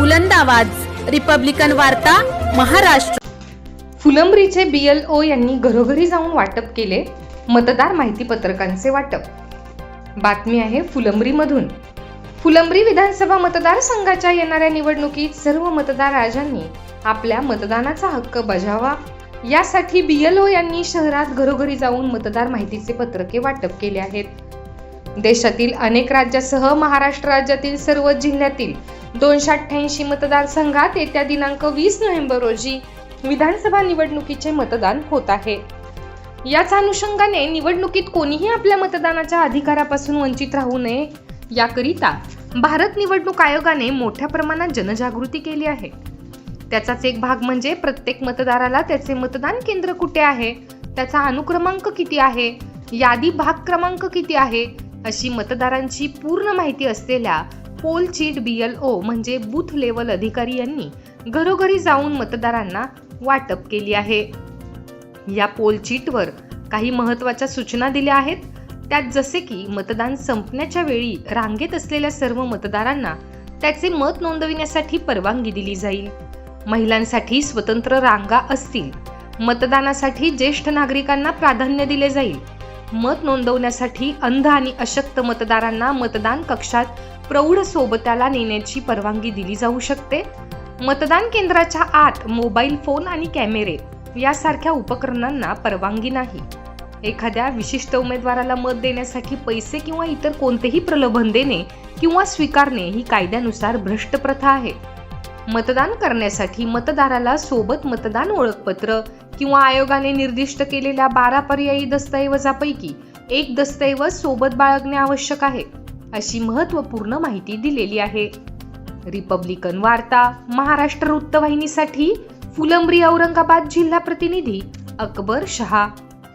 बुलंद आवाज. रिपब्लिकन वार्ता महाराष्ट्र. फुलंब्रीचे बीएलओ यांनी घरोघरी जाऊन वाटप केले मतदार माहिती पत्रकांचे वाटप. बातमी आहे फुलंब्रीमधून. फुलंब्री विधानसभा मतदारसंघाच्या येणाऱ्या निवडणुकीत सर्व मतदार राजांनी आपल्या मतदानाचा हक्क बजावा. यासाठी बीएलओ यांनी शहरात घरोघरी जाऊन मतदार माहितीचे पत्रके वाटप केले आहेत. देशातील अनेक राज्यासह महाराष्ट्र राज्यातील सर्व जिल्ह्यातील दोनशे अठ्ठ्याऐंशी मतदारसंघात येत्या दिनांक वीस नोव्हेंबर रोजी विधानसभा निवडणुकीचे मतदान होत आहे. याच अनुषंगाने निवडणुकीत कोणीही आपल्या मतदानाच्या अधिकारापासून वंचित राहू नये याकरिता भारत निवडणूक आयोगाने मोठ्या प्रमाणात जनजागृती केली आहे. त्याचाच एक भाग म्हणजे प्रत्येक मतदाराला त्याचे मतदान केंद्र कुठे आहे त्याचा अनुक्रमांक किती आहे यादी भाग क्रमांक किती आहे अशी मतदारांची पूर्ण माहिती असलेल्या poll chit B L O म्हणजे बूथ लेवल अधिकारी यांनी घरोघरी जाऊन मतदारांना वाटप केली आहे. या पोल चीटवर काही महत्त्वाच्या सूचना दिल्या आहेत. त्यात जसे की मतदान संपण्याच्या वेळी रांगेत असलेल्या सर्व मतदारांना त्याचे मत नोंदविण्यासाठी परवानगी दिली जाईल. महिलांसाठी स्वतंत्र रांगा असतील. मतदानासाठी ज्येष्ठ नागरिकांना प्राधान्य दिले जाईल. मत नोंदवण्यासाठी अंध आणि अशक्त मतदारांना मतदान कक्षात प्रौढ सोबत्याला नेण्याची परवानगी दिली जाऊ शकते. मतदान केंद्राच्या आत मोबाईल फोन आणि कॅमेरे यासारख्या उपकरणांना परवानगी नाही. एखाद्या विशिष्ट उमेदवाराला मत देण्यासाठी पैसे किंवा इतर कोणतेही प्रलोभन देणे किंवा स्वीकारणे ही कायद्यानुसार भ्रष्ट प्रथा आहे. मतदान करण्यासाठी मतदाराला सोबत मतदान ओळखपत्र किंवा आयोगाने निर्दिष्ट केलेल्या बारा पर्यायी दस्तऐवजापैकी एक दस्तऐवज सोबत बाळगणे आवश्यक आहे अशी महत्त्वपूर्ण माहिती दिलेली आहे. रिपब्लिकन वार्ता महाराष्ट्र वृत्तवाहिनीसाठी फुलंब्री औरंगाबाद जिल्हा प्रतिनिधी अकबर शहा.